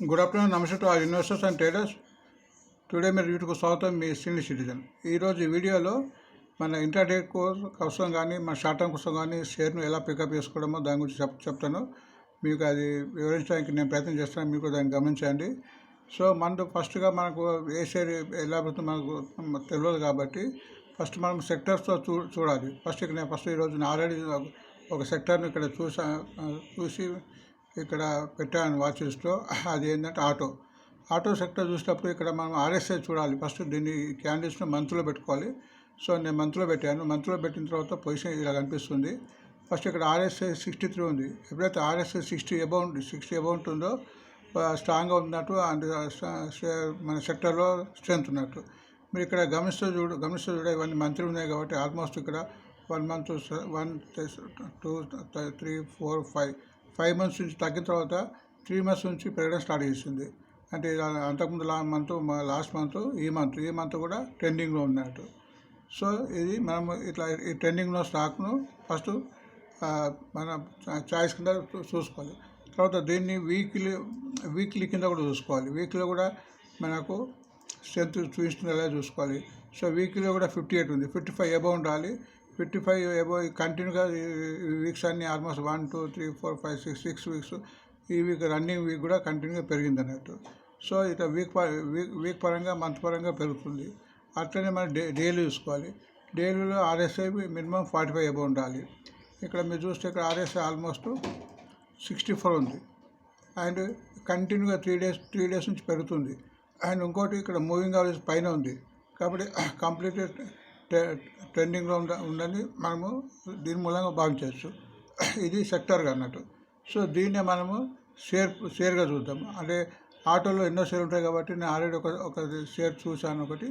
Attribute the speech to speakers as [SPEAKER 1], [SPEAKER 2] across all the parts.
[SPEAKER 1] Good afternoon నమస్తే to our investors and traders. Today మీరు వీటికి స్వాగతం మీ సీనియర్ సిటిజన్. ఈరోజు ఈ వీడియోలో మన ఇంటర్డే కోసం కానీ మన షార్ట్ టర్మ్ కోసం కానీ షేర్ను ఎలా పికప్ చేసుకోవడమో దాని గురించి చెప్ చెప్తాను. మీకు అది వివరించడానికి నేను ప్రయత్నం చేస్తాను మీకు దాన్ని గమనించండి. సో మనకు ఫస్ట్గా మనకు ఏ షేర్ ఎలా పడుతుందో మనకు తెలియదు కాబట్టి ఫస్ట్ మనం సెక్టర్స్తో చూ చూడాలి. ఫస్ట్ ఇక్కడ నేను ఫస్ట్ ఈరోజు నేను ఆల్రెడీ ఒక సెక్టర్ను ఇక్కడ చూసా చూసి ఇక్కడ పెట్టాను వాచ్ లిస్ట్లో. అది ఏంటంటే ఆటో. ఆటో సెక్టర్ చూసినప్పుడు ఇక్కడ మనం ఆర్ఎస్ఐ చూడాలి. ఫస్ట్ దీన్ని క్యాండిడేట్స్ని మంత్లో పెట్టుకోవాలి. సో నేను మంత్లో పెట్టాను. మంత్లో పెట్టిన తర్వాత పొజిషన్ ఇలా కనిపిస్తుంది. ఫస్ట్ ఇక్కడ ఆర్ఎస్ఐ సిక్స్టీ త్రీ ఉంది. ఎప్పుడైతే ఆర్ఎస్ఐ సిక్స్టీ అబౌంట్ సిక్స్టీ అబౌంట్ ఉందో స్ట్రాంగ్గా ఉన్నట్టు అండ్ మన సెక్టర్లో స్ట్రెంత్ ఉన్నట్టు. మీరు ఇక్కడ గమనిస్తూ చూడు గమనిస్తూ చూడ ఇవన్నీ మంత్లీ ఉన్నాయి కాబట్టి ఆల్మోస్ట్ ఇక్కడ one month one two three four five five months నుంచి తగ్గిన తర్వాత త్రీ మంత్స్ నుంచి పెరగడం స్టార్ట్ చేసింది. అంటే అంతకుముందు లా మంత్ లాస్ట్ మంత్ ఈ మంత్ ఈ మంత్ కూడా ట్రెండింగ్లో ఉన్నట్టు. సో ఇది మనం ఇట్లా ఈ ట్రెండింగ్లో స్టాక్ను ఫస్ట్ మన చాయిస్ కింద చూసుకోవాలి. తర్వాత దీన్ని వీక్లీ వీక్లీ కింద కూడా చూసుకోవాలి. వీక్లో కూడా మనకు స్ట్రెంత్ చూపిస్తుందా చూసుకోవాలి. సో వీక్లో కూడా ఫిఫ్టీ ఎయిట్ ఉంది. ఫిఫ్టీ ఫైవ్ అబౌవ్ ఉండాలి. ఫిఫ్టీ ఫైవ్ ఎబో కంటిన్యూగా వీక్స్ అన్నీ almost one two three four five six six weeks ఈ వీక్ రన్నింగ్ వీక్ కూడా కంటిన్యూగా పెరిగింది అన్నట్టు. సో ఇక వీక్ వీక్ వీక్ పరంగా మంత్ పరంగా పెరుగుతుంది. అట్లనే మనం డే డైలీ చూసుకోవాలి. డైలీలో RSI minimum forty five above ఉండాలి. ఇక్కడ మీరు చూస్తే ఇక్కడ ఆర్ఎస్ఐ ఆల్మోస్ట్ సిక్స్టీ ఫోర్ ఉంది. అండ్ కంటిన్యూగా త్రీ డేస్ త్రీ డేస్ నుంచి పెరుగుతుంది. అండ్ ఇంకోటి ఇక్కడ మూవింగ్ అవరేజ్ పైన ఉంది. కాబట్టి కంప్లీట్ ట్రెండింగ్లో ఉండ ఉందని మనము దీని మూలంగా భావించవచ్చు ఇది సెక్టర్గా అన్నట్టు. సో దీన్నే మనము షేర్ షేర్గా చూద్దాం. అంటే ఆటోలో ఎన్నో షేర్ ఉంటాయి కాబట్టి నేను ఆల్రెడీ ఒక ఒక షేర్ చూశాను ఒకటి.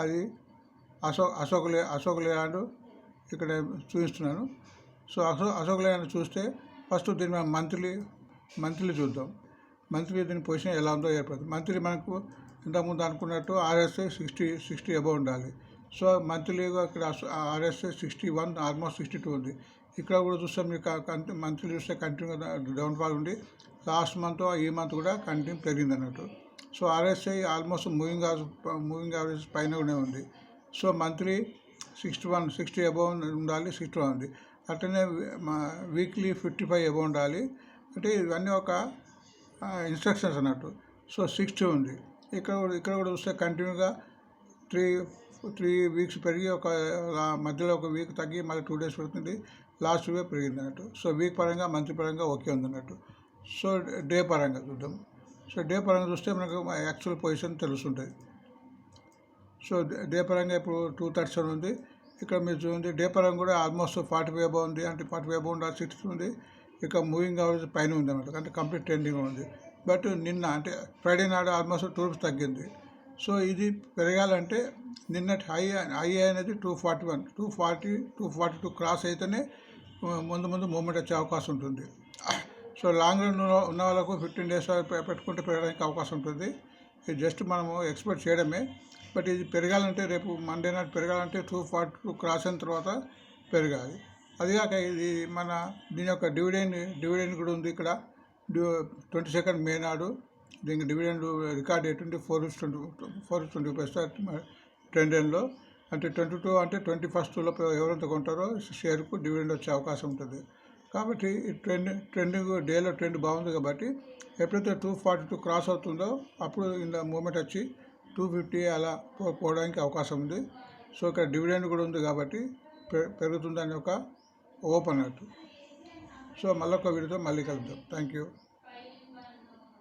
[SPEAKER 1] అది అశో అశోక్ లే అశోక్ లేయాండ్ ఇక్కడ చూపిస్తున్నాను. సో అశో అశోక్ లేయాండ్ చూస్తే ఫస్ట్ దీన్ని మనం మంత్లీ మంత్లీ చూద్దాం. మంత్లీ దీని పొజిషన్ ఎలా ఉందో ఏర్పడుతుంది. మంత్లీ మనకు ఇంతకుముందు అనుకున్నట్టు ఆర్ఎస్ఐ సిక్స్టీ సిక్స్టీ అబౌవ్ ఉండాలి. సో మంత్లీగా ఇక్కడ RSS sixty one almost sixty two ఉంది. ఇక్కడ కూడా చూస్తే మీకు మంత్లీ చూస్తే కంటిన్యూగా డౌన్ఫాల్ ఉంది. లాస్ట్ మంత్ ఈ మంత్ కూడా కంటిన్యూ పెరిగింది అన్నట్టు. So RSI almost moving moving average పైననే ఉంది. So monthly sixty one sixty above ఉండాలి సిక్స్టీ వన్ ఉంది. అట్లనే వీక్లీ ఫిఫ్టీ ఫైవ్ అబౌవ్ ఉండాలి. అంటే ఇవన్నీ ఒక ఇన్స్ట్రక్షన్స్ అన్నట్టు. సో సిక్స్టీ ఉంది. ఇక్కడ ఇక్కడ కూడా చూస్తే కంటిన్యూగా త్రీ త్రీ వీక్స్ పెరిగి ఒక మధ్యలో ఒక వీక్ తగ్గి మళ్ళీ టూ డేస్ పెడుతుంది. లాస్ట్ వీక్ పెరిగింది అన్నట్టు. సో వీక్ పరంగా మంత్ పరంగా ఓకే ఉంది అన్నట్టు. సో డే పరంగా చూద్దాం. సో డే పరంగా చూస్తే మనకు యాక్చువల్ పొజిషన్ తెలుస్తుంటుంది. సో డే పరంగా ఇప్పుడు టూ థర్డ్స్ అని ఉంది. ఇక్కడ మీరు చూడండి డే పరంగా కూడా ఆల్మోస్ట్ ఫార్టీ ఫైవ్ ఉంది. అంటే ఫార్టీ ఫైవ్ ఉండాలి సిక్స్ ఉంది. ఇక మూవింగ్ అవర్స్ పైన ఉంది అన్నమాట అంటే కంప్లీట్ ట్రెండింగ్ ఉంది. బట్ నిన్న అంటే ఫ్రైడే నాడు ఆల్మోస్ట్ టూ రూపీస్ తగ్గింది. సో ఇది పెరగాలంటే నిన్నటి హై హై అనేది two forty one two forty two forty two cross అయితేనే ముందు ముందు మూమెంట్ వచ్చే అవకాశం ఉంటుంది. సో లాంగ్ రన్ ఉన్న వాళ్ళకు ఫిఫ్టీన్ డేస్ పెట్టుకుంటే పెరగడానికి అవకాశం ఉంటుంది. ఇది జస్ట్ మనము ఎక్స్పెక్ట్ చేయడమే. బట్ ఇది పెరగాలంటే రేపు మండే నాటి పెరగాలంటే టూ ఫార్టీ టూ క్రాస్ అయిన తర్వాత పెరగాలి. అదిగాక ఇది మన దీని యొక్క డివిడెండ్ డివిడెండ్ కూడా ఉంది ఇక్కడ. ట్వంటీ సెకండ్ మే నాడు దీనికి డివిడెండ్ రికార్డ్ ఎటువంటి four twenty four twenty percent ట్రెండెన్లో అంటే ట్వంటీ టూ అంటే ట్వంటీ ఫస్ట్లో ఎవరైతే కొంటారో షేర్కు డివిడెండ్ వచ్చే అవకాశం ఉంటుంది. కాబట్టి ట్రెండ్ ట్రెండింగ్ డేలో ట్రెండ్ బాగుంది కాబట్టి ఎప్పుడైతే టూ ఫార్టీ టూ క్రాస్ అవుతుందో అప్పుడు ఇంత మూమెంట్ వచ్చి టూ ఫిఫ్టీ అలా పోవడానికి అవకాశం ఉంది. సో ఇక్కడ డివిడెండ్ కూడా ఉంది కాబట్టి పెరుగుతుందని ఒక ఓపెన్ అటు. సో మళ్ళొక వీడియోతో మళ్ళీ కలుద్దాం. Thank you.